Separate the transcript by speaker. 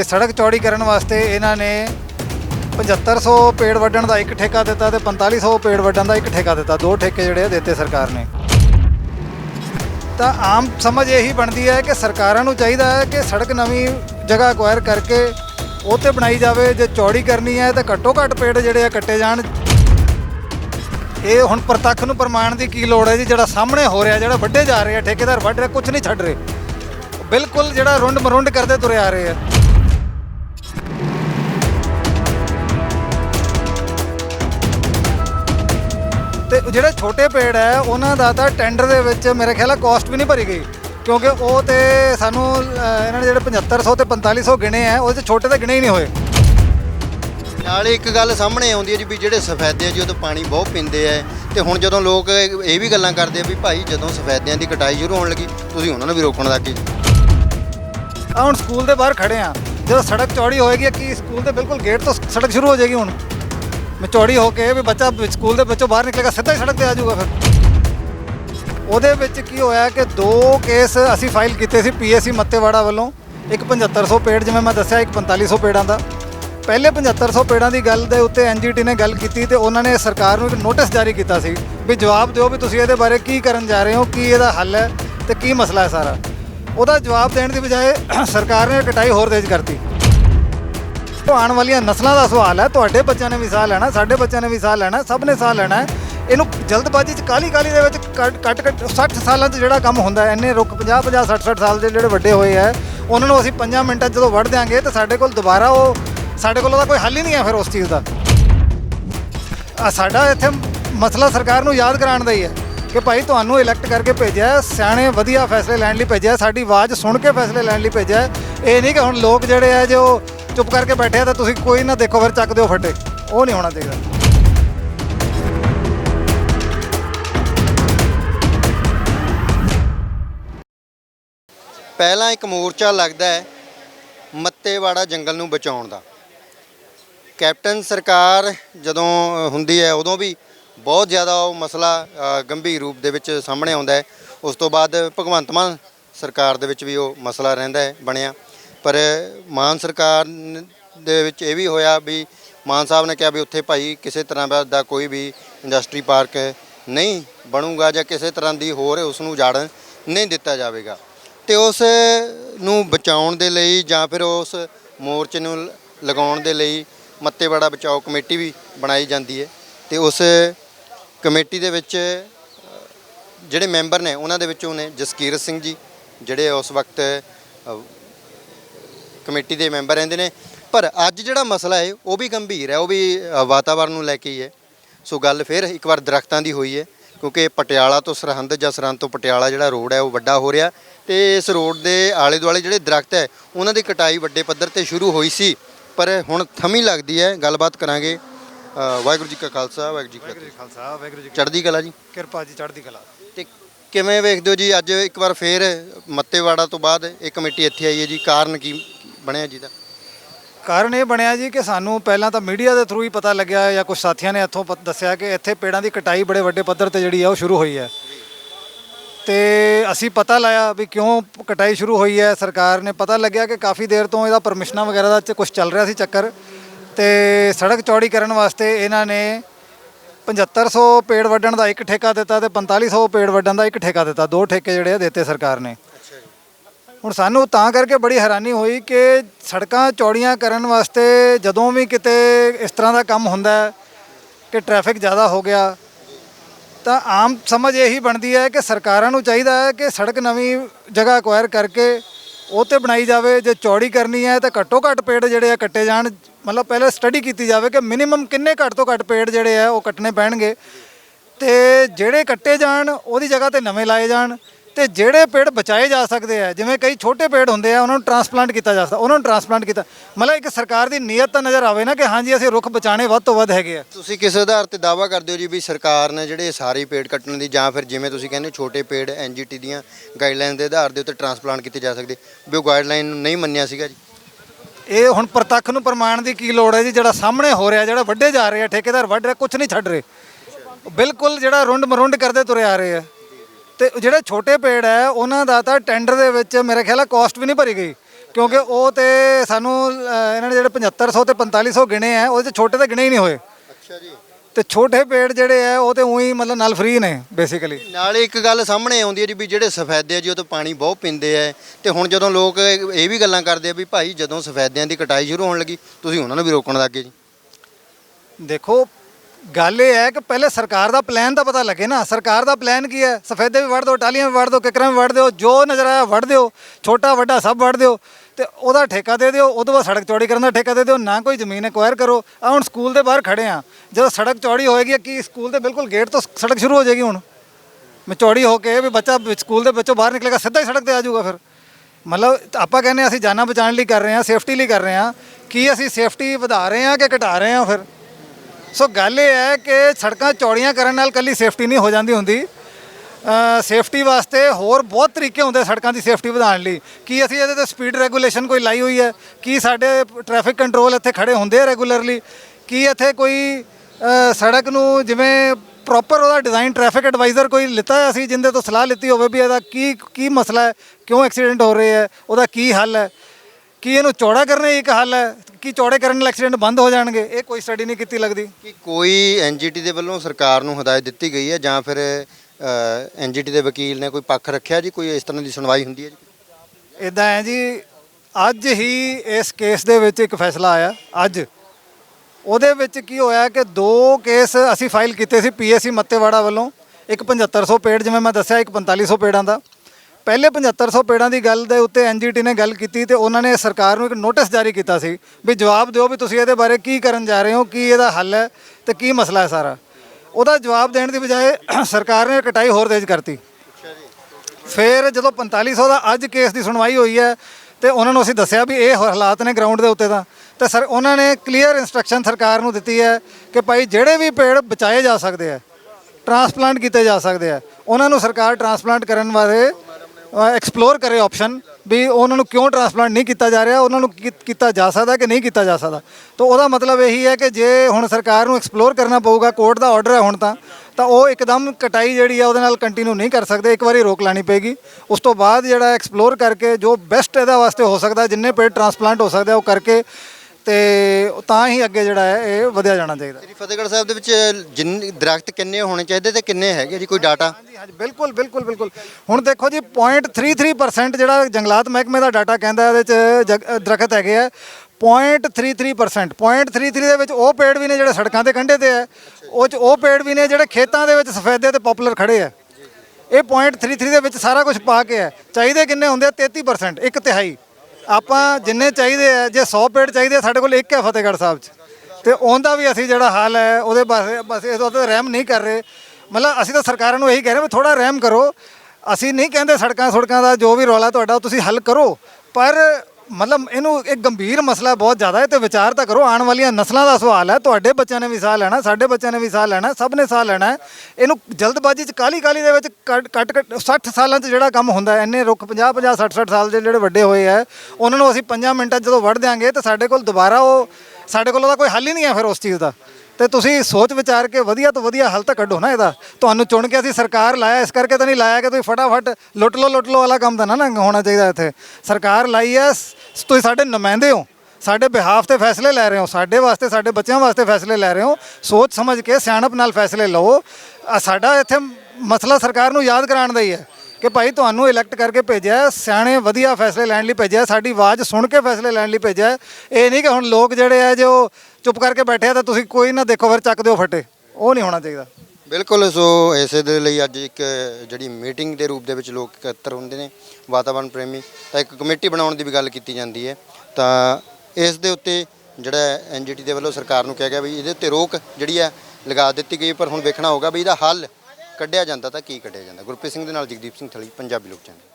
Speaker 1: ਇਹ ਸੜਕ ਚੌੜੀ ਕਰਨ ਵਾਸਤੇ ਇਹਨਾਂ ਨੇ 7500 ਪੇੜ ਵੱਢਣ ਦਾ ਇੱਕ ਠੇਕਾ ਦਿੱਤਾ ਤੇ 4500 ਪੇੜ ਵੱਢਣ ਦਾ ਇੱਕ ਠੇਕਾ ਦਿੱਤਾ। ਦੋ ਠੇਕੇ ਜਿਹੜੇ ਆ ਦਿੱਤੇ ਸਰਕਾਰ ਨੇ। ਤਾਂ ਆਮ ਸਮਝ ਇਹੀ ਬਣਦੀ ਹੈ ਕਿ ਸਰਕਾਰਾਂ ਨੂੰ ਚਾਹੀਦਾ ਹੈ ਕਿ ਸੜਕ ਨਵੀਂ ਜਗ੍ਹਾ ਅਕਵਾਇਰ ਕਰਕੇ ਉਹ ਤੇ ਬਣਾਈ ਜਾਵੇ। ਜੇ ਚੌੜੀ ਕਰਨੀ ਹੈ ਤਾਂ ਘੱਟੋ ਘੱਟ ਪੇੜ ਜਿਹੜੇ ਆ ਕੱਟੇ ਜਾਣ। ਇਹ ਹੁਣ ਪ੍ਰਤੱਖ ਨੂੰ ਪ੍ਰਮਾਣ ਦੀ ਕੀ ਲੋੜ ਹੈ ਜੀ? ਜਿਹੜਾ ਸਾਹਮਣੇ ਹੋ ਰਿਹਾ, ਜਿਹੜਾ ਵੱਡੇ ਜਾ ਰਹੇ ਆ, ਠੇਕੇਦਾਰ ਵੱਢ ਰਿਹਾ ਕੁਝ ਨਹੀਂ ਛੱਡ ਰਹੇ। ਬਿਲਕੁਲ ਜਿਹੜਾ ਰੁੰਡ ਮਰੁੰਡ ਕਰਦੇ ਤੁਰੇ ਆ ਰਹੇ ਆ। ਤੇ ਜਿਹੜੇ ਛੋਟੇ ਪੇੜ ਹੈ ਉਹਨਾਂ ਦਾ ਤਾਂ ਟੈਂਡਰ ਦੇ ਵਿੱਚ ਮੇਰੇ ਖਿਆਲ ਹੈ ਕਾਸਟ ਵੀ ਨਹੀਂ ਭਰੀ ਗਈ। ਕਿਉਂਕਿ ਉਹ ਤੇ ਸਾਨੂੰ ਇਹਨਾਂ ਨੇ ਜਿਹੜੇ 7500 ਤੇ 4500 ਗਿਣੇ ਆ ਉਹਦੇ ਛੋਟੇ ਤਾਂ ਗਿਣੇ ਹੀ ਨਹੀਂ ਹੋਏ।
Speaker 2: ਨਾਲੇ ਇੱਕ ਗੱਲ ਸਾਹਮਣੇ ਆਉਂਦੀ ਹੈ ਜੀ ਵੀ ਜਿਹੜੇ ਸਫੈਦੇ ਆ ਜੀ ਉਹ ਤਾਂ ਪਾਣੀ ਬਹੁਤ ਪੀਂਦੇ ਆ। ਤੇ ਹੁਣ ਜਦੋਂ ਲੋਕ ਇਹ ਵੀ ਗੱਲਾਂ ਕਰਦੇ ਆ ਵੀ ਭਾਈ ਜਦੋਂ ਸਫੈਦਿਆਂ ਦੀ ਕਟਾਈ ਸ਼ੁਰੂ ਹੋਣ ਲੱਗੀ ਤੁਸੀਂ ਉਹਨਾਂ ਨੂੰ ਵੀ ਰੋਕਣ ਲੱਗੇ
Speaker 1: ਆ ਹੁਣ ਸਕੂਲ ਦੇ ਬਾਹਰ ਖੜੇ ਆ। ਜਦੋਂ ਸੜਕ ਚੌੜੀ ਹੋਏਗੀ ਕੀ ਸਕੂਲ ਦੇ ਬਿਲਕੁਲ ਗੇਟ ਤੋਂ ਸੜਕ ਸ਼ੁਰੂ ਹੋ ਜਾਏਗੀ ਹੁਣ। ਮਚੌੜੀ ਹੋ ਕੇ ਵੀ ਬੱਚਾ ਸਕੂਲ ਦੇ ਵਿੱਚੋਂ ਬਾਹਰ ਨਿਕਲੇਗਾ, ਸਿੱਧਾ ਹੀ ਸੜਕ ਤੇ ਆ ਜਾਊਗਾ ਫਿਰ। ਉਹਦੇ ਵਿੱਚ ਕੀ ਹੋਇਆ ਕਿ ਦੋ ਕੇਸ ਅਸੀਂ ਫਾਈਲ ਕੀਤੇ ਸੀ ਪੀਐਸਸੀ ਮੱਤੇਵਾੜਾ ਵੱਲੋਂ, ਇੱਕ 7500 ਪੇੜ, ਜਿਵੇਂ ਮੈਂ ਦੱਸਿਆ, ਇੱਕ 4500 ਪੇੜਾਂ ਦਾ। ਪਹਿਲੇ 7500 ਪੇੜਾਂ ਦੀ ਗੱਲ ਦੇ ਉੱਤੇ ਐਨਜੀਟੀ ਨੇ ਗੱਲ ਕੀਤੀ ਤੇ ਉਹਨਾਂ ਨੇ ਸਰਕਾਰ ਨੂੰ ਇੱਕ ਨੋਟਿਸ ਜਾਰੀ ਕੀਤਾ ਸੀ ਵੀ ਜਵਾਬ ਦਿਓ ਵੀ ਤੁਸੀਂ ਇਹਦੇ ਬਾਰੇ ਕੀ ਕਰਨ ਜਾ ਰਹੇ ਹੋ, ਕੀ ਇਹਦਾ ਹੱਲ ਹੈ ਤੇ ਕੀ ਮਸਲਾ ਹੈ ਸਾਰਾ। ਉਹਦਾ ਜਵਾਬ ਦੇਣ ਦੀ ਬਜਾਏ ਸਰਕਾਰ ਨੇ ਕਟਾਈ ਹੋਰ ਤੇਜ਼ ਕਰਤੀ। ਆਉਣ ਵਾਲੀਆਂ ਨਸਲਾਂ ਦਾ ਸਵਾਲ ਹੈ। ਤੁਹਾਡੇ ਬੱਚਿਆਂ ਨੇ ਵੀ ਸਾਹ ਲੈਣਾ, ਸਾਡੇ ਬੱਚਿਆਂ ਨੇ ਵੀ ਸਾਹ ਲੈਣਾ, ਸਭ ਨੇ ਸਾਹ ਲੈਣਾ ਇਹਨੂੰ ਜਲਦਬਾਜ਼ੀ ਚ ਕਾਲੀ ਕਾਲੀ ਦੇ ਵਿੱਚ ਕੱਟ ਕੱਟ ਕੱਟ 60 ਸਾਲਾਂ 'ਚ ਜਿਹੜਾ ਕੰਮ ਹੁੰਦਾ ਹੈ, ਇੰਨੇ ਰੁੱਖ 50 50 60 60 ਸਾਲ ਦੇ ਜਿਹੜੇ ਵੱਡੇ ਹੋਏ ਹੈ, ਉਹਨਾਂ ਨੂੰ ਅਸੀਂ 5 ਮਿੰਟਾਂ 'ਚ ਜਦੋਂ ਵੱਢ ਦਿਆਂਗੇ ਤਾਂ ਸਾਡੇ ਕੋਲ ਦੁਬਾਰਾ ਉਹ ਸਾਡੇ ਕੋਲ ਉਹਦਾ ਕੋਈ ਹੱਲ ਹੀ ਨਹੀਂ ਹੈ ਫਿਰ ਉਸ ਚੀਜ਼ ਦਾ। ਆ ਸਾਡਾ ਇੱਥੇ ਮਸਲਾ ਸਰਕਾਰ ਨੂੰ ਯਾਦ ਕਰਾਉਣ ਦਾ ਹੀ ਹੈ ਕਿ ਭਾਈ ਤੁਹਾਨੂੰ ਇਲੈਕਟ ਕਰਕੇ ਭੇਜਿਆ ਸਿਆਣੇ ਵਧੀਆ ਫੈਸਲੇ ਲੈਣ ਲਈ ਭੇਜਿਆ ਸਾਡੀ ਆਵਾਜ਼ ਸੁਣ ਕੇ ਫੈਸਲੇ ਲੈਣ ਲਈ ਭੇਜਿਆ ਇਹ ਨਹੀਂ ਕਿ ਹੁਣ ਲੋਕ ਜਿਹੜੇ ਆ ਜੋ ਚੁੱਪ ਕਰਕੇ ਬੈਠੇ ਆ ਤਾਂ ਤੁਸੀਂ ਕੋਈ ਨਾ ਦੇਖੋ ਫਿਰ ਚੱਕ ਦਿਓ ਫੱਟੇ। ਉਹ ਨਹੀਂ ਹੋਣਾ ਚਾਹੀਦਾ।
Speaker 2: ਪਹਿਲਾਂ ਇੱਕ ਮੋਰਚਾ ਲੱਗਦਾ ਹੈ ਮੱਤੇਵਾੜਾ ਜੰਗਲ ਨੂੰ ਬਚਾਉਣ ਦਾ। ਕੈਪਟਨ ਸਰਕਾਰ ਜਦੋਂ ਹੁੰਦੀ ਹੈ ਉਦੋਂ ਵੀ ਬਹੁਤ ਜ਼ਿਆਦਾ ਉਹ ਮਸਲਾ ਗੰਭੀਰ ਰੂਪ ਦੇ ਵਿੱਚ ਸਾਹਮਣੇ ਆਉਂਦਾ ਹੈ। ਉਸ ਤੋਂ ਬਾਅਦ ਭਗਵੰਤ ਮਾਨ ਸਰਕਾਰ ਦੇ ਵਿੱਚ ਵੀ ਉਹ ਮਸਲਾ ਰਹਿੰਦਾ ਹੈ, ਬਣਿਆ। ਪਰ ਮਾਨ ਸਰਕਾਰ ਨ- ਦੇ ਵਿੱਚ ਇਹ ਵੀ ਹੋਇਆ ਵੀ ਮਾਨ ਸਾਹਿਬ ਨੇ ਕਿਹਾ ਵੀ ਉੱਥੇ ਭਾਈ ਕਿਸੇ ਤਰ੍ਹਾਂ ਦਾ- ਦਾ ਕੋਈ ਵੀ ਇੰਡਸਟਰੀ ਪਾਰਕ ਨਹੀਂ ਬਣੂਗਾ ਜਾਂ ਕਿਸੇ ਤਰ੍ਹਾਂ ਦੀ ਹੋਰ ਉਸ ਨੂੰ ਉਜਾੜਨ ਨਹੀਂ ਦਿੱਤਾ ਜਾਵੇਗਾ। ਤੇ ਉਸ ਨੂੰ ਬਚਾਉਣ ਦੇ ਲਈ ਜਾਂ ਫਿਰ ਉਸ ਮੋਰਚੇ ਨੂੰ ਲ- ਲਗਾਉਣ ਦੇ ਲਈ ਮੱਤੇਵਾੜਾ ਬਚਾਓ ਕਮੇਟੀ ਵੀ ਬਣਾਈ ਜਾਂਦੀ ਹੈ ਤੇ ਉਸ ਕਮੇਟੀ ਦੇ ਵਿੱਚ ਅ, ਜਿਹੜੇ ਮੈਂਬਰ ਨੇ ਉਹਨਾਂ ਦੇ ਵਿੱਚੋਂ ਨੇ ਜਸਕੀਰਤ ਸਿੰਘ ਜੀ ਜਿਹੜੇ ਉਸ ਵਕਤ ਅ, ਕਮੇਟੀ ਦੇ ਮੈਂਬਰ ਰਹਿੰਦੇ ਨੇ। ਪਰ ਅੱਜ ਜਿਹੜਾ ਮਸਲਾ ਹੈ ਉਹ ਵੀ ਗੰਭੀਰ ਹੈ ਉਹ ਵੀ ਅ, ਵਾਤਾਵਰਣ ਨੂੰ ਲੈ ਕੇ ਹੀ ਹੈ। ਸੋ ਗੱਲ ਫਿਰ ਇੱਕ ਵਾਰ ਦਰਖਤਾਂ ਦੀ ਹੋਈ ਹੈ ਕਿਉਂਕਿ ਪਟਿਆਲਾ ਤੋਂ ਸਰਹੰਦ ਜਾਂ ਸਰਹੰਦ ਤੋਂ ਪਟਿਆਲਾ ਜਿਹੜਾ ਰੋਡ ਹੈ ਉਹ ਵੱਡਾ ਹੋ ਰਿਹਾ। ਤੇ ਇਸ ਰੋਡ ਦੇ ਆਲੇ ਦੁਆਲੇ ਜਿਹੜੇ ਦਰਖਤ ਹੈ ਉਹਨਾਂ ਦੀ ਕਟਾਈ ਵੱਡੇ ਪੱਧਰ ਤੇ ਸ਼ੁਰੂ ਹੋਈ ਸੀ। ਪਰ ਹੁਣ ਥਮੀ ਲੱਗਦੀ ਹੈ ਗੱਲਬਾਤ ਕਰਾਂਗੇ ਅ, ਵਾਹਿਗੁਰੂ ਜੀ ਕਾ ਖਾਲਸਾ ਵਾਹਿਗੁਰੂ ਜੀ ਕੀ
Speaker 1: ਵਾਹਿਗੁਰੂ ਖਾਲਸਾ ਵਾਹਿਗੁਰੂ ਜੀ ਕੀ
Speaker 2: ਚੜ੍ਹਦੀ ਕਲਾ ਜੀ।
Speaker 1: ਕਿਰਪਾ ਜੀ ਚੜ੍ਹਦੀ ਕਲਾ।
Speaker 2: ਤੇ ਕਿਵੇਂ ਵੇਖਦੇ ਹੋ ਜੀ ਅੱਜ ਇੱਕ ਵਾਰ ਫੇਰ ਮੱਤੇਵਾੜਾ ਤੋਂ ਬਾਅਦ ਇਹ ਕਮੇਟੀ ਇੱਥੇ ਆਈ ਹੈ ਜੀ ਕਾਰਨ ਕੀ? ਬਣਿਆ ਜੀ ਦਾ?
Speaker 1: ਕਾਰਨ ਇਹ ਬਣਿਆ ਜੀ ਕਿ ਸਾਨੂੰ ਪਹਿਲਾਂ ਤਾਂ ਮੀਡੀਆ ਦੇ ਥਰੂ ਹੀ ਪਤਾ ਲੱਗਿਆ ਜਾਂ ਕੁਝ ਸਾਥੀਆਂ ਨੇ ਇੱਥੋਂ ਪ- ਦੱਸਿਆ ਕਿ ਇੱਥੇ ਪੇੜਾਂ ਦੀ ਕਟਾਈ ਬੜੇ ਵੱਡੇ ਪੱਧਰ ਤੇ ਜਿਹੜੀ ਆ ਉਹ ਸ਼ੁਰੂ ਹੋਈ ਹੈ। ਤੇ ਅਸੀਂ ਪਤਾ ਲਾਇਆ ਵੀ ਕਿਉਂ ਕਟਾਈ ਸ਼ੁਰੂ ਹੋਈ ਹੈ। ਸਰਕਾਰ ਨੇ ਪਤਾ ਲੱਗਿਆ ਕਿ ਕਾਫੀ ਦੇਰ ਤੋਂ ਇਹਦਾ ਪਰਮਿਸ਼ਨਾਂ ਵਗੈਰਾ ਦਾ ਚ ਕੁਝ ਚੱਲ ਰਿਹਾ ਸੀ ਚੱਕਰ। ਤੇ ਸੜਕ ਚੌੜੀ ਕਰਨ ਵਾਸਤੇ ਇਹਨਾਂ ਨੇ 7500 ਪੇੜ ਵੱਢਣ ਦਾ ਇੱਕ ਠੇਕਾ ਦਿੱਤਾ ਤੇ 4500 ਪੇੜ ਵੱਢਣ ਦਾ ਇੱਕ ਠੇਕਾ ਦਿੱਤਾ। ਦੋ ਠੇਕੇ ਜਿਹੜੇ ਆ ਦਿੱਤੇ ਸਰਕਾਰ ਨੇ। ਹੁਣ ਸਾਨੂੰ ਤਾਂ ਕਰਕੇ ਬੜੀ ਹੈਰਾਨੀ ਹੋਈ ਕਿ ਸੜਕਾਂ ਚੌੜੀਆਂ ਕਰਨ ਵਾਸਤੇ ਜਦੋਂ ਵੀ ਕਿਤੇ ਇਸ ਤਰ੍ਹਾਂ ਦਾ ਕੰਮ ਹੁੰਦਾ ਹੈ ਕਿ ਟ੍ਰੈਫਿਕ ਜ਼ਿਆਦਾ ਹੋ ਗਿਆ, ਤਾਂ ਆਮ ਸਮਝ ਇਹੀ ਬਣਦੀ ਹੈ ਕਿ ਸਰਕਾਰਾਂ ਨੂੰ ਚਾਹੀਦਾ ਹੈ ਕਿ ਸੜਕ ਨਵੀਂ ਜਗ੍ਹਾ ਅਕਵਾਇਰ ਕਰਕੇ ਉਹ ਤੇ ਬਣਾਈ ਜਾਵੇ, ਜੇ ਚੌੜੀ ਕਰਨੀ ਹੈ ਤਾਂ ਘੱਟੋ ਘੱਟ ਪੇੜ ਜਿਹੜੇ ਆ ਕੱਟੇ ਜਾਣ, ਮਤਲਬ ਪਹਿਲੇ ਸਟੱਡੀ ਕੀਤੀ ਜਾਵੇ ਕਿ ਮਿਨੀਮਮ ਕਿੰਨੇ ਘੱਟ ਤੋਂ ਘੱਟ ਪੇੜ ਜਿਹੜੇ ਆ ਉਹ ਕੱਟਣੇ ਪੈਣਗੇ ਤੇ ਜਿਹੜੇ ਕੱਟੇ ਜਾਣ ਉਹਦੀ ਜਗ੍ਹਾ ਤੇ ਨਵੇਂ ਲਾਏ ਜਾਣ। ਤੇ ਜਿਹੜੇ ਪੇੜ ਬਚਾਏ ਜਾ ਸਕਦੇ ਆ ਜਿਵੇਂ ਕਈ ਛੋਟੇ ਪੇੜ ਹੁੰਦੇ ਆ ਉਹਨਾਂ ਨੂੰ ਟਰਾਂਸਪਲਾਂਟ ਕੀਤਾ ਜਾ ਸਕਦਾ ਉਹਨਾਂ ਨੂੰ ਟਰਾਂਸਪਲਾਂਟ ਕੀਤਾ। ਮਤਲਬ ਇੱਕ ਸਰਕਾਰ ਦੀ ਨੀਅਤ ਤਾਂ ਨਜ਼ਰ ਆਵੇ ਨਾ ਕਿ ਹਾਂਜੀ ਅਸੀਂ ਰੁੱਖ ਬਚਾਣੇ ਵੱਧ ਤੋਂ ਵੱਧ ਹੈਗੇ ਆ।
Speaker 2: ਤੁਸੀਂ ਕਿਸ ਆਧਾਰ ਤੇ ਦਾਵਾ ਕਰਦੇ ਹੋ ਜੀ ਵੀ ਸਰਕਾਰ ਨੇ ਜਿਹੜੇ ਸਾਰੇ ਪੇੜ ਕੱਟਣ ਦੀ ਜਾਂ ਫਿਰ ਜਿਵੇਂ ਤੁਸੀਂ ਕਹਿੰਦੇ ਛੋਟੇ ਪੇੜ ਐਨਜੀਟੀ ਦੀਆਂ ਗਾਈਡਲਾਈਨ ਦੇ ਆਧਾਰ ਦੇ ਉੱਤੇ ਟਰਾਂਸਪਲਾਂਟ ਕੀਤੇ ਜਾ ਸਕਦੇ ਵੀ ਉਹ ਗਾਈਡਲਾਈਨ ਨੂੰ ਨਹੀਂ ਮੰਨਿਆ ਸੀਗਾ ਜੀ?
Speaker 1: ਇਹ ਹੁਣ ਪ੍ਰਤੱਖ ਨੂੰ ਪ੍ਰਮਾਣ ਦੀ ਕੀ ਲੋੜ ਹੈ ਜੀ ਜਿਹੜਾ ਸਾਹਮਣੇ ਹੋ ਰਿਹਾ ਜਿਹੜਾ ਵੱਡੇ ਜਾ ਰਹੇ ਆ ਠੇਕੇਦਾਰ ਵੱਢ ਰਿਹਾ ਕੁਝ ਨਹੀਂ ਛੱਡ ਰਹੇ। ਬਿਲਕੁਲ ਜਿਹੜਾ ਰੁੰਡ ਮਰੁੰਡ ਕਰਦੇ ਤੁਰੇ ਆ ਰਹੇ ਆ। ਤੇ ਜਿਹੜੇ ਛੋਟੇ ਪੇੜ ਹੈ ਉਹਨਾਂ ਦਾ ਤਾਂ ਟੈਂਡਰ ਦੇ ਵਿੱਚ ਮੇਰੇ ਖਿਆਲ ਹੈ ਕਾਸਟ ਵੀ ਨਹੀਂ ਭਰੀ ਗਈ। ਕਿਉਂਕਿ ਉਹ ਤੇ ਸਾਨੂੰ ਅਹ, ਇਹਨਾਂ ਨੇ ਜਿਹੜੇ 7500 ਤੇ 4500 ਗਿਣੇ ਆ ਉਹਦੇ ਚ ਛੋਟੇ ਤਾਂ ਗਿਣੇ ਹੀ ਨਹੀਂ ਹੋਏ।
Speaker 2: ਅੱਛਾ ਜੀ।
Speaker 1: ਤੇ ਛੋਟੇ ਪੇੜ ਜਿਹੜੇ ਆ ਉਹ ਤੇ ਉਹੀ ਮਤਲਬ ਨਾਲ ਫ੍ਰੀ ਨੇ ਬੇਸਿਕਲੀ
Speaker 2: ਨਾਲੇ ਇੱਕ ਗੱਲ ਸਾਹਮਣੇ ਆਉਂਦੀ ਹੈ ਜੀ ਵੀ ਜਿਹੜੇ ਸਫੈਦੇ ਆ ਜੀ ਉਹ ਤਾਂ ਪਾਣੀ ਬਹੁਤ ਪੀਂਦੇ ਆ। ਤੇ ਹੁਣ ਜਦੋਂ ਲੋਕ ਇਹ ਵੀ ਗੱਲਾਂ ਕਰਦੇ ਆ ਵੀ ਭਾਈ ਜਦੋਂ ਸਫੈਦਿਆਂ ਦੀ ਕਟਾਈ ਸ਼ੁਰੂ ਹੋਣ ਲੱਗੀ ਤੁਸੀਂ ਉਹਨਾਂ ਨੂੰ ਵੀ ਰੋਕਣ ਲੱਗੇ ਜੀ।
Speaker 1: ਦੇਖੋ ਗੱਲ ਇਹ ਹੈ ਕਿ ਪਹਿਲੇ ਸਰਕਾਰ ਦਾ ਪਲਾਨ ਤਾਂ ਪਤਾ ਲੱਗੇ ਨਾ। ਸਰਕਾਰ ਦਾ ਪਲਾਨ ਕੀ ਹੈ? ਸਫੈਦੇ ਵੀ ਵੜ ਦਿਓ ਟਾਲੀਆਂ ਵੀ ਵੜ ਦਿਓ, ਕਿਕਰਾਂ ਵੀ ਵੜ ਦਿਓ, ਜੋ ਨਜ਼ਰ ਆਇਆ ਵੜ ਦਿਓ। ਛੋਟਾ, ਵੱਡਾ ਸਭ ਵੜ ਦਿਓ। ਤੇ ਉਹਦਾ ਠੇਕਾ ਦੇ ਦਿਓ ਉਦੋਂ ਬਾਅਦ ਸੜਕ ਚੌੜੀ ਕਰਨ ਦਾ ਠੇਕਾ ਦੇ ਦਿਓ, ਨਾ ਕੋਈ ਜ਼ਮੀਨ ਐਕਵਾਇਰ ਕਰੋ। ਆ ਹੁਣ ਸਕੂਲ ਦੇ ਬਾਹਰ ਖੜੇ ਆ ਜਦੋਂ ਸੜਕ ਚੌੜੀ ਹੋਏਗੀ ਕੀ ਸਕੂਲ ਦੇ ਬਿਲਕੁਲ ਗੇਟ ਤੋਂ ਸੜਕ ਸ਼ੁਰੂ ਹੋ ਜਾਏਗੀ ਹੁਣ? ਮੈਂ ਚੌੜੀ ਹੋ ਕੇ ਵੀ ਬੱਚਾ ਸਕੂਲ ਦੇ ਵਿੱਚੋਂ ਬਾਹਰ ਨਿਕਲੇਗਾ, ਸਿੱਧਾ ਹੀ ਸੜਕ ਤੇ ਆ ਜਾਊਗਾ ਫਿਰ। ਮਤਲਬ ਆਪਾਂ ਕਹਿੰਦੇ ਹਾਂ, ਅਸੀਂ ਜਾਨਾਂ ਬਚਾਉਣ ਲਈ ਕਰ ਰਹੇ ਹਾਂ ਸੇਫਟੀ ਲਈ ਕਰ ਰਹੇ ਹਾਂ। ਕੀ ਅਸੀਂ ਸੇਫਟੀ ਵਧਾ ਰਹੇ ਹਾਂ ਕਿ ਘਟਾ ਰਹੇ ਹਾਂ ਫਿਰ? ਸੋ ਗੱਲ ਇਹ ਹੈ ਕਿ ਸੜਕਾਂ ਚੌੜੀਆਂ ਕਰਨ ਨਾਲ ਕੱਲੀ ਸੇਫਟੀ ਨਹੀਂ ਹੋ ਜਾਂਦੀ ਹੁੰਦੀ। ਸੇਫਟੀ ਵਾਸਤੇ ਹੋਰ ਬਹੁਤ ਤਰੀਕੇ ਹੁੰਦੇ ਸੜਕਾਂ ਦੀ ਸੇਫਟੀ ਵਧਾਉਣ ਲਈ। ਕੀ ਅਸੀਂ ਇਹਦੇ ਤੇ ਸਪੀਡ ਰੈਗੂਲੇਸ਼ਨ ਕੋਈ ਲਾਈ ਹੋਈ ਹੈ? ਕੀ ਸਾਡੇ ਟ੍ਰੈਫਿਕ ਕੰਟਰੋਲ ਇੱਥੇ ਖੜੇ ਹੁੰਦੇ ਆ ਰੈਗੂਲਰਲੀ ਕੀ ਇੱਥੇ ਕੋਈ ਸੜਕ ਨੂੰ ਜਿਵੇਂ ਪ੍ਰੋਪਰ ਉਹਦਾ ਡਿਜ਼ਾਈਨ ਟ੍ਰੈਫਿਕ ਐਡਵਾਈਜ਼ਰ ਕੋਈ ਲਿੱਤਾ ਅਸੀਂ ਜਿੰਦੇ ਤੋਂ ਸਲਾਹ ਲਿੱਤੀ ਹੋਵੇ ਵੀ ਇਹਦਾ ਕੀ ਕੀ ਮਸਲਾ ਹੈ? ਕਿਉਂ ਐਕਸੀਡੈਂਟ ਹੋ ਰਹੇ ਹੈ? ਉਹਦਾ ਕੀ ਹੱਲ ਹੈ? ਕੀ ਇਹਨੂੰ ਚੌੜਾ ਕਰਨਾ ਹੀ ਇੱਕ ਹੱਲ ਹੈ? ਕੀ ਚੌੜੇ ਕਰਨ ਨਾਲ ਐਕਸੀਡੈਂਟ ਬੰਦ ਹੋ ਜਾਣਗੇ? ਇਹ ਕੋਈ ਸਟੱਡੀ ਨਹੀਂ ਕੀਤੀ ਲੱਗਦੀ।
Speaker 2: ਕਿ ਕੋਈ ਐਨਜੀਟੀ ਦੇ ਵੱਲੋਂ ਸਰਕਾਰ ਨੂੰ ਹਦਾਇਤ ਦਿੱਤੀ ਗਈ ਹੈ ਜਾਂ ਫਿਰ ਐਨਜੀਟੀ ਦੇ ਵਕੀਲ ਨੇ ਕੋਈ ਪੱਖ ਰੱਖਿਆ ਜੀ? ਕੋਈ ਇਸ ਤਰ੍ਹਾਂ ਦੀ ਸੁਣਵਾਈ ਹੁੰਦੀ ਹੈ ਜੀ?
Speaker 1: ਇਦਾਂ ਹੈ ਜੀ ਅੱਜ ਹੀ ਇਸ ਕੇਸ ਦੇ ਵਿੱਚ ਇੱਕ ਫੈਸਲਾ ਆਇਆ ਅੱਜ। ਉਹਦੇ ਵਿੱਚ ਕੀ ਹੋਇਆ ਕਿ ਦੋ ਕੇਸ ਅਸੀਂ ਫਾਈਲ ਕੀਤੇ ਸੀ ਪੀਐਸਸੀ ਮੱਤੇਵਾੜਾ ਵੱਲੋਂ ਇੱਕ 7500 ਪੇੜ ਜਿਵੇਂ ਮੈਂ ਦੱਸਿਆ ਇੱਕ 4500 ਪੇੜਾਂ ਦਾ। ਪਹਿਲੇ 7500 ਪੇੜਾਂ ਦੀ ਗੱਲ ਦੇ ਉੱਤੇ ਐਨਜੀਟੀ ਨੇ ਗੱਲ ਕੀਤੀ ਤੇ ਉਹਨਾਂ ਨੇ ਸਰਕਾਰ ਨੂੰ ਇੱਕ ਨੋਟਿਸ ਜਾਰੀ ਕੀਤਾ ਸੀ ਵੀ ਜਵਾਬ ਦਿਓ ਵੀ ਤੁਸੀਂ ਇਹਦੇ ਬਾਰੇ ਕੀ ਕਰਨ ਜਾ ਰਹੇ ਹੋ, ਕੀ ਇਹਦਾ ਹੱਲ ਹੈ ਤੇ ਕੀ ਮਸਲਾ ਹੈ ਸਾਰਾ। ਉਹਦਾ ਜਵਾਬ ਦੇਣ ਦੀ ਬਜਾਏ ਸਰਕਾਰ ਨੇ ਕਟਾਈ ਹੋਰ ਤੇਜ਼ ਕਰਤੀ। ਫਿਰ ਜਦੋਂ 4500 ਦਾ ਅੱਜ ਕੇਸ ਦੀ ਸੁਣਵਾਈ ਹੋਈ ਹੈ ਤੇ ਉਹਨਾਂ ਨੂੰ ਅਸੀਂ ਦੱਸਿਆ ਵੀ ਇਹ ਹਾਲਾਤ ਨੇ ਗਰਾਊਂਡ ਦੇ ਉੱਤੇ ਤਾਂ। ਤੇ ਸਰ, ਉਹਨਾਂ ਨੇ ਕਲੀਅਰ ਇਨਸਟਰਕਸ਼ਨ ਸਰਕਾਰ ਨੂੰ ਦਿੱਤੀ ਹੈ ਕਿ ਭਾਈ ਜਿਹੜੇ ਵੀ ਪੇੜ ਬਚਾਏ ਜਾ ਸਕਦੇ ਆ ਟਰਾਂਸਪਲਾਂਟ ਕੀਤੇ ਜਾ ਸਕਦੇ ਆ ਉਹਨਾਂ ਨੂੰ ਸਰਕਾਰ ਟਰਾਂਸਪਲਾਂਟ ਕਰਨ ਬਾਰੇ ਐਕਸਪਲੋਰ ਕਰੇ ਆਪਸ਼ਨ ਵੀ ਉਹਨਾਂ ਨੂੰ ਕਿਉਂ ਟਰਾਂਸਪਲਾਂਟ ਨਹੀਂ ਕੀਤਾ ਜਾ ਰਿਹਾ, ਉਹਨਾਂ ਨੂੰ ਕੀ- ਕੀਤਾ ਜਾ ਸਕਦਾ ਕਿ ਨਹੀਂ ਕੀਤਾ ਜਾ ਸਕਦਾ। ਤਾਂ ਉਹਦਾ ਮਤਲਬ ਇਹੀ ਹੈ ਕਿ ਜੇ ਹੁਣ ਸਰਕਾਰ ਨੂੰ ਐਕਸਪਲੋਰ ਕਰਨਾ ਪਊਗਾ ਕੋਰਟ ਦਾ ਆਰਡਰ ਹੈ ਹੁਣ ਤਾਂ ਤਾਂ ਉਹ ਇੱਕਦਮ ਕਟਾਈ ਜਿਹੜੀ ਆ ਉਹਦੇ ਨਾਲ ਕੰਟੀਨਿਊ ਨਹੀਂ ਕਰ ਸਕਦੇ, ਇੱਕ ਵਾਰੀ ਰੋਕ ਲਾਣੀ ਪਏਗੀ। ਉਸ ਤੋਂ ਬਾਅਦ ਜਿਹੜਾ ਐਕਸਪਲੋਰ ਕਰਕੇ ਜੋ ਬੈਸਟ ਇਹਦਾ ਵਾਸਤੇ ਹੋ ਸਕਦਾ, ਜਿੰਨੇ ਪੇੜ ਟਰਾਂਸਪਲਾਂਟ ਹੋ ਸਕਦੇ ਆ, ਉਹ ਕਰਕੇ ਤੇ ਤਾਂ ਹੀ ਅੱਗੇ ਜਿਹੜਾ ਹੈ ਇਹ ਵਧਿਆ ਜਾਣਾ ਚਾਹੀਦਾ।
Speaker 2: ਸ੍ਰੀ ਫਤਿਹਗੜ੍ਹ ਸਾਹਿਬ ਦੇ ਵਿੱਚ ਜਿੰਨ ਦਰਖਤ ਕਿੰਨੇ ਹੋਣੇ ਚਾਹੀਦੇ ਤੇ ਕਿੰਨੇ ਹੈਗੇ ਜੀ? ਕੋਈ ਡਾਟਾ?
Speaker 1: ਹਾਂਜੀ ਹਾਂਜੀ ਬਿਲਕੁਲ ਬਿਲਕੁਲ ਬਿਲਕੁਲ। ਹੁਣ ਦੇਖੋ ਜੀ 0.33% ਜਿਹੜਾ ਜੰਗਲਾਤ ਮਹਿਕਮੇ ਦਾ ਡਾਟਾ ਕਹਿੰਦਾ ਇਹਦੇ ਚ ਜਗ- ਦਰਖਤ ਹੈਗੇ ਆ। 0.33% 0.33 ਦੇ ਵਿੱਚ ਉਹ ਪੇੜ ਵੀ ਨੇ ਜਿਹੜੇ ਸੜਕਾਂ ਦੇ ਕੰਢੇ ਤੇ ਆ। ਉਹ ਚ ਉਹ ਪੇੜ ਵੀ ਨੇ ਜਿਹੜੇ ਖੇਤਾਂ ਦੇ ਵਿੱਚ ਸਫੈਦੇ ਤੇ ਪਪੂਲਰ ਖੜੇ ਆ। ਇਹ 0.33 ਦੇ ਵਿੱਚ ਸਾਰਾ ਕੁਝ ਪਾ ਕੇ ਹੈ ਚਾਹੀਦੇ ਕਿੰਨੇ ਹੁੰਦੇ ਆ? 33% ਇੱਕ ਤਿਹਾਈ। ਆਪਾਂ ਜਿੰਨੇ ਚਾਹੀਦੇ ਆ ਜੇ 100 ਪੇੜ ਚਾਹੀਦੇ ਆ, ਸਾਡੇ ਕੋਲ ਇੱਕ ਹੈ ਫਤਿਹਗੜ੍ਹ ਸਾਹਿਬ 'ਚ। ਤੇ ਉਹਦਾ ਵੀ ਅਸੀਂ ਜਿਹੜਾ ਹਾਲ ਹੈ ਉਹਦੇ ਬਸ ਬਸ ਇਹਦੇ ਤੋਂ ਰਹਿਮ ਨਹੀਂ ਕਰ ਰਹੇ। ਮਤਲਬ ਅਸੀਂ ਤਾਂ ਸਰਕਾਰਾਂ ਨੂੰ ਇਹੀ ਕਹਿ ਰਹੇ ਵੀ ਥੋੜਾ ਰਹਿਮ ਕਰੋ। ਅਸੀਂ ਨਹੀਂ ਕਹਿੰਦੇ ਸੜਕਾਂ ਸੜਕਾਂ ਦਾ ਜੋ ਵੀ ਰੌਲਾ ਤੁਹਾਡਾ ਉਹ ਤੁਸੀਂ ਹੱਲ ਕਰੋ। ਪਰ ਮਤਲਬ ਇਹਨੂੰ ਇੱਕ ਗੰਭੀਰ ਮਸਲਾ ਬਹੁਤ ਜ਼ਿਆਦਾ ਹੈ ਤੇ ਵਿਚਾਰ ਤਾਂ ਕਰੋ, ਆਉਣ ਵਾਲੀਆਂ ਨਸਲਾਂ ਦਾ ਸਵਾਲ ਹੈ, ਤੁਹਾਡੇ ਬੱਚਿਆਂ ਨੇ ਵੀ ਸਾਹ ਲੈਣਾ, ਸਾਡੇ ਬੱਚਿਆਂ ਨੇ ਵੀ ਸਾਹ ਲੈਣਾ, ਸਭ ਨੇ ਸਾਹ ਲੈਣਾ ਹੈ। ਇਹਨੂੰ ਜਲਦਬਾਜ਼ੀ ਚ ਕਾਲੀ ਕਾਲੀ ਦੇ ਵਿੱਚ ਕੱਟ ਕੱਟ ਕੱਟ 60 ਸਾਲਾਂ 'ਚ ਜਿਹੜਾ ਕੰਮ ਹੁੰਦਾ ਹੈ, ਇੰਨੇ ਰੁੱਖ 50 50 60 60 ਸਾਲ ਦੇ ਜਿਹੜੇ ਵੱਡੇ ਹੋਏ ਹੈ, ਉਹਨਾਂ ਨੂੰ ਅਸੀਂ 5 ਮਿੰਟਾਂ 'ਚ ਜਦੋਂ ਵੱਢ ਦਿਆਂਗੇ ਤਾਂ ਸਾਡੇ ਕੋਲ ਦੁਬਾਰਾ ਉਹ, ਸਾਡੇ ਕੋਲ ਉਹਦਾ ਕੋਈ ਹੱਲ ਹੀ ਨਹੀਂ ਹੈ ਫਿਰ ਉਸ ਚੀਜ਼ ਦਾ ਤੇ ਤੁਸੀਂ ਸੋਚ ਵਿਚਾਰ ਕੇ ਵਧੀਆ ਤੋਂ ਵਧੀਆ ਹੱਲ ਤਾਂ ਕੱਢੋ ਨਾ ਇਹਦਾ। ਤੁਹਾਨੂੰ ਚੁਣ ਕੇ ਅਸੀਂ ਸਰਕਾਰ ਲਾਇਆ, ਇਸ ਕਰਕੇ ਤਾਂ ਨਹੀਂ ਲਾਇਆ ਕਿ ਤੁਸੀਂ ਫਟਾਫਟ ਲੁੱਟ ਲੋ ਲੁੱਟ ਲੋ ਵਾਲਾ ਕੰਮ ਤਾਂ ਨਾ ਨਾ ਹੋਣਾ ਚਾਹੀਦਾ ਇੱਥੇ। ਸਰਕਾਰ ਲਾਈ ਹੈ ਤੁਸੀਂ ਸਾਡੇ ਨੁਮਾਇੰਦੇ ਹੋ, ਸਾਡੇ ਬਿਹਾਫ ਤੇ ਫੈਸਲੇ ਲੈ ਰਹੇ ਹੋ, ਸਾਡੇ ਵਾਸਤੇ, ਸਾਡੇ ਬੱਚਿਆਂ ਵਾਸਤੇ ਫੈਸਲੇ ਲੈ ਰਹੇ ਹੋ। ਸੋਚ ਸਮਝ ਕੇ ਸਿਆਣਪ ਨਾਲ ਫੈਸਲੇ ਲਓ। ਸਾਡਾ ਇੱਥੇ ਮਸਲਾ ਸਰਕਾਰ ਨੂੰ ਯਾਦ ਕਰਾਉਣ ਦਾ ਹੀ ਹੈ। ਕਿ ਭਾਈ ਤੁਹਾਨੂੰ ਇਲੈਕਟ ਕਰਕੇ ਭੇਜਿਆ ਸਿਆਣੇ ਵਧੀਆ ਫੈਸਲੇ ਲੈਣ ਲਈ ਭੇਜਿਆ ਸਾਡੀ ਆਵਾਜ਼ ਸੁਣ ਕੇ ਫੈਸਲੇ ਲੈਣ ਲਈ ਭੇਜਿਆ ਇਹ ਨਹੀਂ ਕਿ ਹੁਣ ਲੋਕ ਜਿਹੜੇ ਆ ਜੋ ਚੁੱਪ ਕਰਕੇ ਬੈਠੇ ਆ ਤਾਂ ਤੁਸੀਂ ਕੋਈ ਨਾ ਦੇਖੋ, ਫਿਰ ਚੱਕ ਦਿਓ ਫਟੇ। ਉਹ ਨਹੀਂ ਹੋਣਾ ਚਾਹੀਦਾ।
Speaker 2: ਬਿਲਕੁਲ, ਸੋ ਇਸੇ ਦੇ ਲਈ ਅੱਜ ਇੱਕ ਜਿਹੜੀ ਮੀਟਿੰਗ ਦੇ ਰੂਪ ਦੇ ਵਿੱਚ ਲੋਕ ਇਕੱਤਰ ਹੁੰਦੇ ਨੇ ਵਾਤਾਵਰਣ ਪ੍ਰੇਮੀ, ਤਾਂ ਇੱਕ ਕਮੇਟੀ ਬਣਾਉਣ ਦੀ ਵੀ ਗੱਲ ਕੀਤੀ ਜਾਂਦੀ ਹੈ। ਤਾਂ ਇਸ ਦੇ ਉੱਤੇ ਜਿਹੜਾ ਐਨਜੀਟੀ ਦੇ ਵੱਲੋਂ ਸਰਕਾਰ ਨੂੰ ਕਿਹਾ ਗਿਆ ਵੀ ਇਹਦੇ ਉੱਤੇ ਰੋਕ ਜਿਹੜੀ ਹੈ ਲਗਾ ਦਿੱਤੀ ਗਈ, ਪਰ ਹੁਣ ਵੇਖਣਾ ਹੋਗਾ ਵੀ ਇਹਦਾ ਹੱਲ ਕੱਢਿਆ ਜਾਂਦਾ ਤਾਂ ਕੀ ਕੱਢਿਆ ਜਾਂਦਾ? ਗੁਰਪ੍ਰੀਤ ਸਿੰਘ ਦੇ ਨਾਲ ਜਗਦੀਪ ਸਿੰਘ ਥਲੀ, ਪੰਜਾਬੀ ਲੋਕ ਚੈਨਲ।